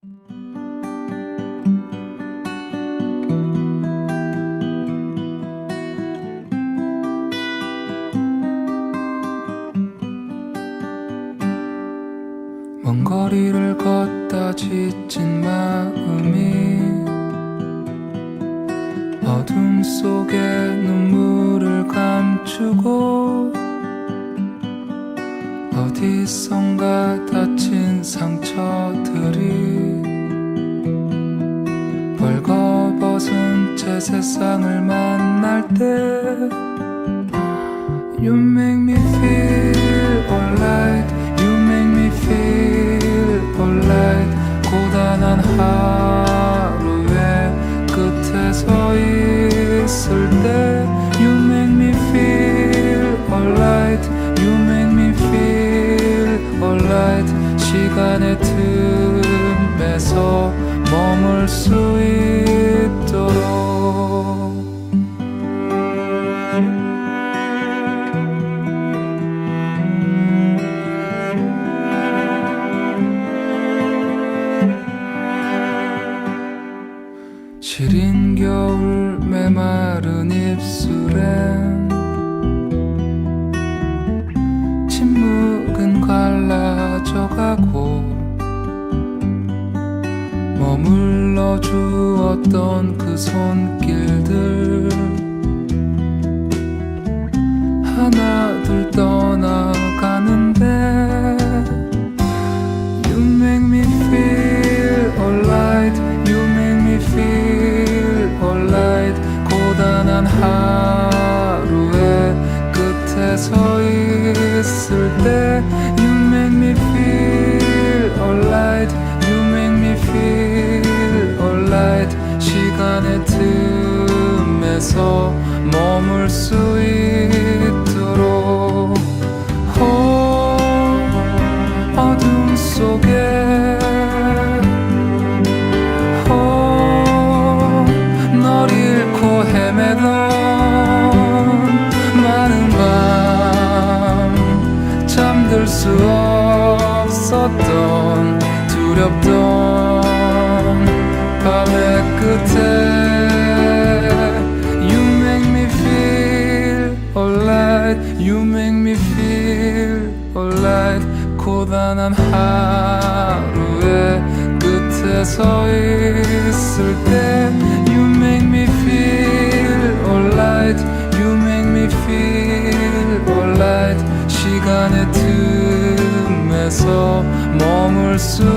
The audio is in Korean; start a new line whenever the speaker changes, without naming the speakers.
먼 거리를 걷다 지친 마음이 어둠 속에 눈물을 감추고 어디선가 세상을 만날 때 You make me feel alright You make me feel alright 고단한 하루의 끝에 서 있을 때 You make me feel alright You make me feel alright 시간의 틈에서 머물 수 있도 시린 겨울 메마른 입술엔 침묵은 갈라져가고 머물러 주었던 그 손길들 하나 둘 떠 서 있을 때 You make me feel alright You make me feel alright 시간의 틈에서 머물 수 있도 두렵던 밤의 끝에 You make me feel alright You make me feel alright 고단한 하루의 끝에 서 있을 때 You make me feel alright You make me feel alright 시간의 틈에서 머물 수 있도록